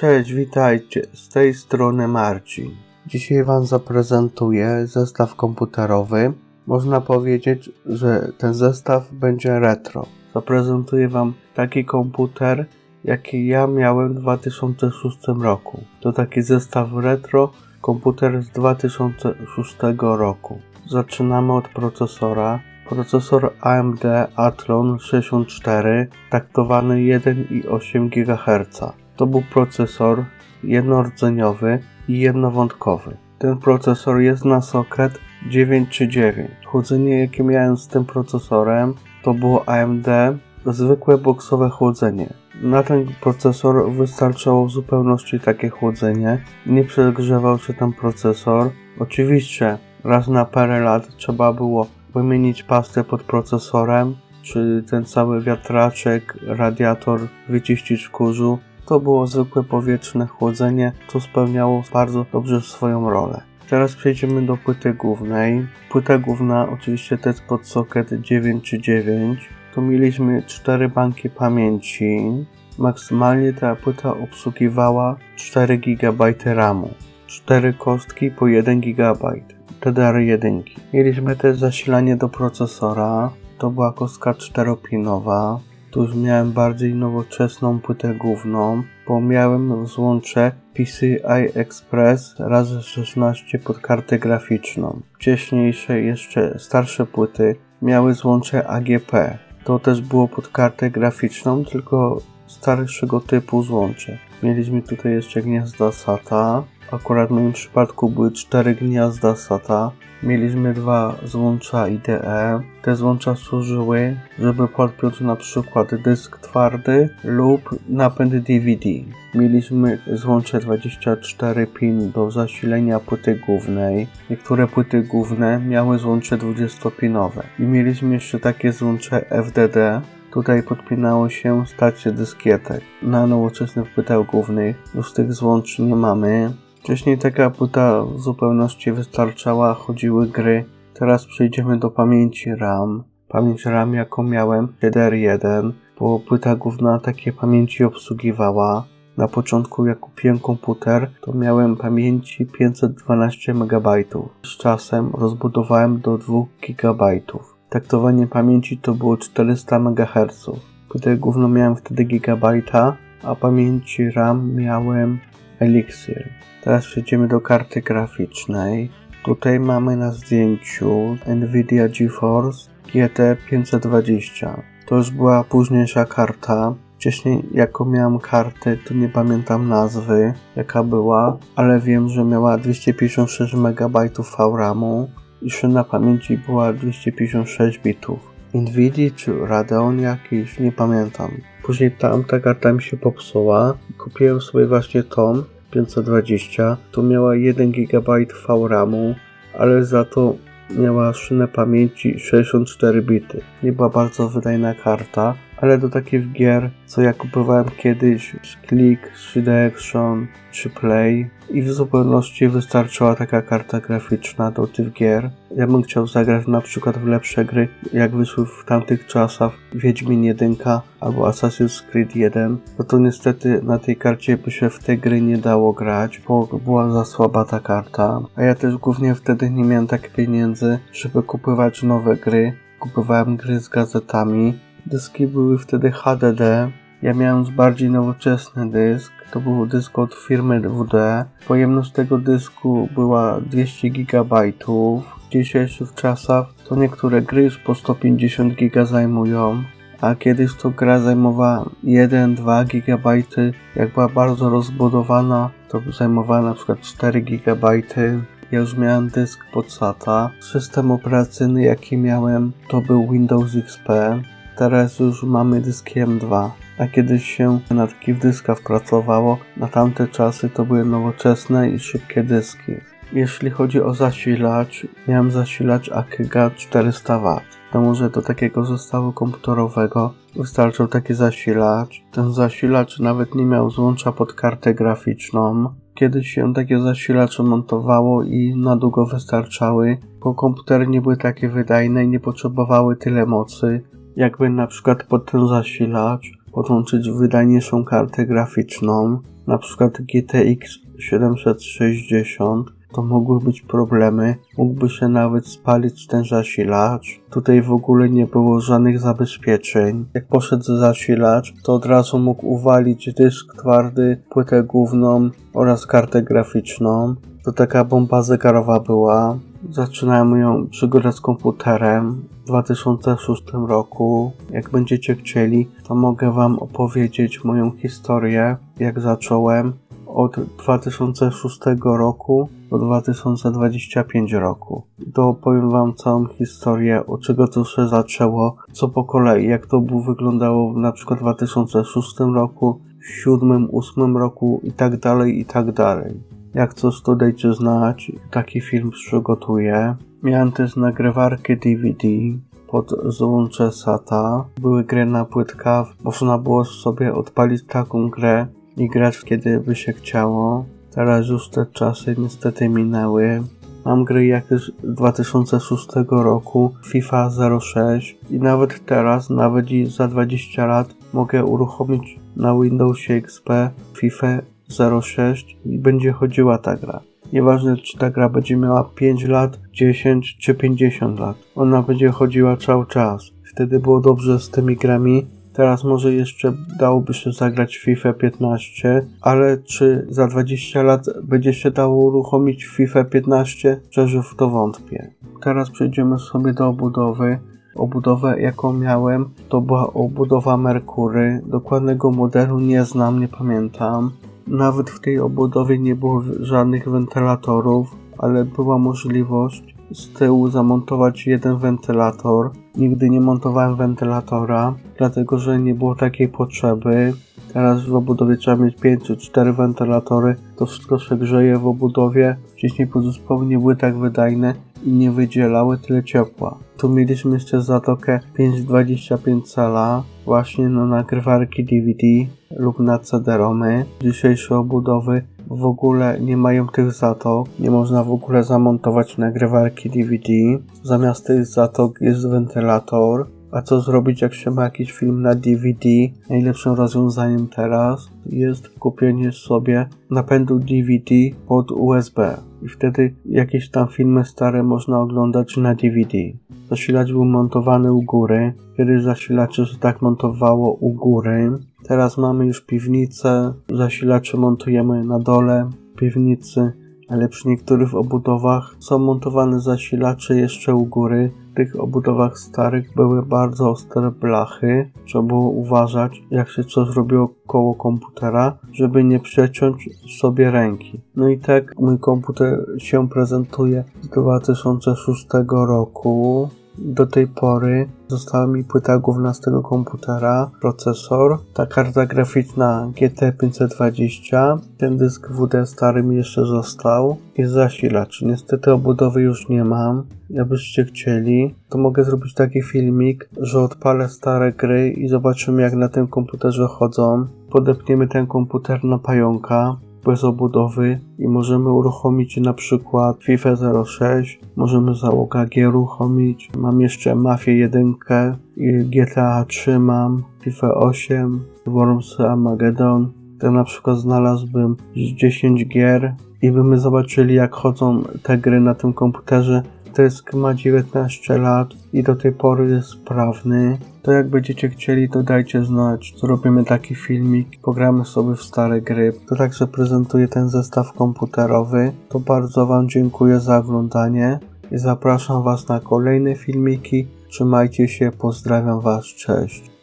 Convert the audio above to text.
Cześć, witajcie. Z tej strony Marcin. Dzisiaj Wam zaprezentuję zestaw komputerowy. Można powiedzieć, że ten zestaw będzie retro. Zaprezentuję Wam taki komputer, jaki ja miałem w 2006 roku. To taki zestaw retro, komputer z 2006 roku. Zaczynamy od procesora. Procesor AMD Athlon 64, taktowany 1,8 GHz. To był procesor jednorodzeniowy i jednowątkowy. Ten procesor jest na socket 939. Chłodzenie jakie miałem z tym procesorem to było AMD zwykłe boksowe chłodzenie. Na ten procesor wystarczało w zupełności takie chłodzenie. Nie przegrzewał się ten procesor. Oczywiście raz na parę lat trzeba było wymienić pastę pod procesorem, czy ten cały wiatraczek, radiator wyczyścić kurzu. To było zwykłe powietrzne chłodzenie, co spełniało bardzo dobrze swoją rolę. Teraz przejdziemy do płyty głównej. Płyta główna oczywiście to jest pod socket 939. Tu mieliśmy 4 banki pamięci. Maksymalnie ta płyta obsługiwała 4 GB RAMu. 4 kostki po 1 GB. DDR1. Mieliśmy też zasilanie do procesora. To była kostka 4-pinowa. Tu już miałem bardziej nowoczesną płytę główną, bo miałem w złącze PCI Express razy 16 pod kartę graficzną. Wcześniejsze, jeszcze starsze płyty miały złącze AGP. To też było pod kartę graficzną, tylko starszego typu złącze. Mieliśmy tutaj jeszcze gniazda SATA. Akurat w moim przypadku były cztery gniazda SATA. Mieliśmy dwa złącza IDE. Te złącza służyły, żeby podpiąć na przykład dysk twardy lub napęd DVD. Mieliśmy złącze 24 pin do zasilenia płyty głównej. Niektóre płyty główne miały złącze 20-pinowe. I mieliśmy jeszcze takie złącze FDD, Tutaj podpinało się stację dyskietek. Na nowoczesnych płytach głównych już tych złącz nie mamy. Wcześniej taka płyta w zupełności wystarczała, chodziły gry. Teraz przejdziemy do pamięci RAM. Pamięć RAM jaką miałem DDR1, bo płyta główna takie pamięci obsługiwała. Na początku jak kupiłem komputer, to miałem pamięci 512 MB. Z czasem rozbudowałem do 2 GB. Taktowanie pamięci to było 400 MHz. Płytę główną miałem wtedy gigabajta, a pamięci RAM miałem Elixir. Teraz przejdziemy do karty graficznej. Tutaj mamy na zdjęciu Nvidia GeForce GT 520. To już była późniejsza karta. Wcześniej, jako miałem kartę, to nie pamiętam nazwy, jaka była, ale wiem, że miała 256 MB VRAMu i szyna pamięci była 256 bitów. Nvidia czy Radeon jakiś, nie pamiętam. Później tamta karta mi się popsuła. Kupiłem sobie właśnie tą 520. To miała 1 GB VRAMu, ale za to miała szynę pamięci 64 bity. Nie była bardzo wydajna karta, ale do takich gier, co ja kupowałem kiedyś, Click, 3D Action czy Play i w zupełności wystarczyła taka karta graficzna do tych gier. Ja bym chciał zagrać na przykład w lepsze gry, jak wyszły w tamtych czasach Wiedźmin 1 albo Assassin's Creed 1, no to niestety na tej karcie by się w te gry nie dało grać, bo była za słaba ta karta, a ja też głównie wtedy nie miałem tak pieniędzy, żeby kupować nowe gry. Kupowałem gry z gazetami, Dyski były wtedy HDD. Ja miałem bardziej nowoczesny dysk. To był dysk od firmy WD. Pojemność tego dysku była 200 GB. W dzisiejszych czasach to niektóre gry już po 150 GB zajmują. A kiedyś to gra zajmowała 1-2 GB. Jak była bardzo rozbudowana, to zajmowała na przykład 4 GB. Ja już miałem dysk pod SATA. System operacyjny jaki miałem to był Windows XP. Teraz już mamy dyski M2, a kiedyś się na takich dyskach pracowało. Na tamte czasy to były nowoczesne i szybkie dyski. Jeśli chodzi o zasilacz, miałem zasilacz Akega 400W. To że do takiego zestawu komputerowego wystarczył taki zasilacz. Ten zasilacz nawet nie miał złącza pod kartę graficzną. Kiedyś się takie zasilacze montowało i na długo wystarczały, bo komputery nie były takie wydajne i nie potrzebowały tyle mocy, jakby na przykład pod ten zasilacz podłączyć wydajniejszą kartę graficzną, na przykład GTX 760, to mogły być problemy. Mógłby się nawet spalić ten zasilacz. Tutaj w ogóle nie było żadnych zabezpieczeń. Jak poszedł zasilacz, to od razu mógł uwalić dysk twardy, płytę główną oraz kartę graficzną. To taka bomba zegarowa była. Zaczynałem moją przygodę z komputerem w 2006 roku. Jak będziecie chcieli, to mogę Wam opowiedzieć moją historię, jak zacząłem od 2006 roku do 2025 roku. To opowiem Wam całą historię, od czego to się zaczęło, co po kolei, jak to było wyglądało na przykład w 2006 roku, 2007, 2008 roku i tak dalej, i tak dalej. Jak coś to dajcie znać, taki film przygotuję. Miałem też nagrywarkę DVD pod złącze SATA. Były gry na płytkach, można było sobie odpalić taką grę i grać kiedy by się chciało. Teraz już te czasy niestety minęły. Mam gry jak z 2006 roku, FIFA 06 i nawet teraz, nawet i za 20 lat mogę uruchomić na Windowsie XP FIFA 06 i będzie chodziła ta gra. Nieważne czy ta gra będzie miała 5 lat, 10 czy 50 lat. Ona będzie chodziła cały czas. Wtedy było dobrze z tymi grami. Teraz może jeszcze dałoby się zagrać FIFA 15, ale czy za 20 lat będzie się dało uruchomić FIFA 15? Szczerze w to wątpię. Teraz przejdziemy sobie do obudowy. Obudowę jaką miałem to była obudowa Merkury. Dokładnego modelu nie znam, nie pamiętam. Nawet w tej obudowie nie było żadnych wentylatorów, ale była możliwość z tyłu zamontować jeden wentylator. Nigdy nie montowałem wentylatora, dlatego że nie było takiej potrzeby. Teraz w obudowie trzeba mieć 5 czy 4 wentylatory. To wszystko się grzeje w obudowie. Wcześniej podzespoły nie były tak wydajne i nie wydzielały tyle ciepła. Tu mieliśmy jeszcze zatokę 5,25 cala właśnie na nagrywarki DVD lub na CD-romy. Dzisiejsze obudowy w ogóle nie mają tych zatok, nie można w ogóle zamontować nagrywarki DVD. Zamiast tych zatok jest wentylator. A co zrobić, jak się ma jakiś film na DVD? Najlepszym rozwiązaniem teraz jest kupienie sobie napędu DVD pod USB. I wtedy jakieś tam filmy stare można oglądać na DVD. Zasilacz był montowany u góry. Kiedyś zasilacze się tak montowało u góry. Teraz mamy już piwnicę. Zasilacze montujemy na dole piwnicy. Ale przy niektórych obudowach są montowane zasilacze jeszcze u góry. W tych obudowach starych były bardzo ostre blachy. Trzeba było uważać, jak się coś robiło koło komputera, żeby nie przeciąć sobie ręki. No i tak mój komputer się prezentuje z 2006 roku. Do tej pory została mi płyta główna z tego komputera, procesor, ta karta graficzna GT520, ten dysk WD stary mi jeszcze został i zasilacz. Niestety obudowy już nie mam. Jakbyście chcieli, to mogę zrobić taki filmik, że odpalę stare gry i zobaczymy jak na tym komputerze chodzą. Podepniemy ten komputer na pająka bez obudowy i możemy uruchomić na przykład FIFA 06, możemy załogę G uruchomić, mam jeszcze Mafię 1 i GTA 3 mam, FIFA 8, Worms Armageddon, to na przykład znalazłbym 10 gier i byśmy zobaczyli jak chodzą te gry na tym komputerze. Dysk ma 19 lat i do tej pory jest sprawny. To jak będziecie chcieli, to dajcie znać. Zrobimy taki filmik, pogramy sobie w stare gry. To tak się prezentuje ten zestaw komputerowy. To bardzo Wam dziękuję za oglądanie i zapraszam Was na kolejne filmiki. Trzymajcie się, pozdrawiam Was, cześć.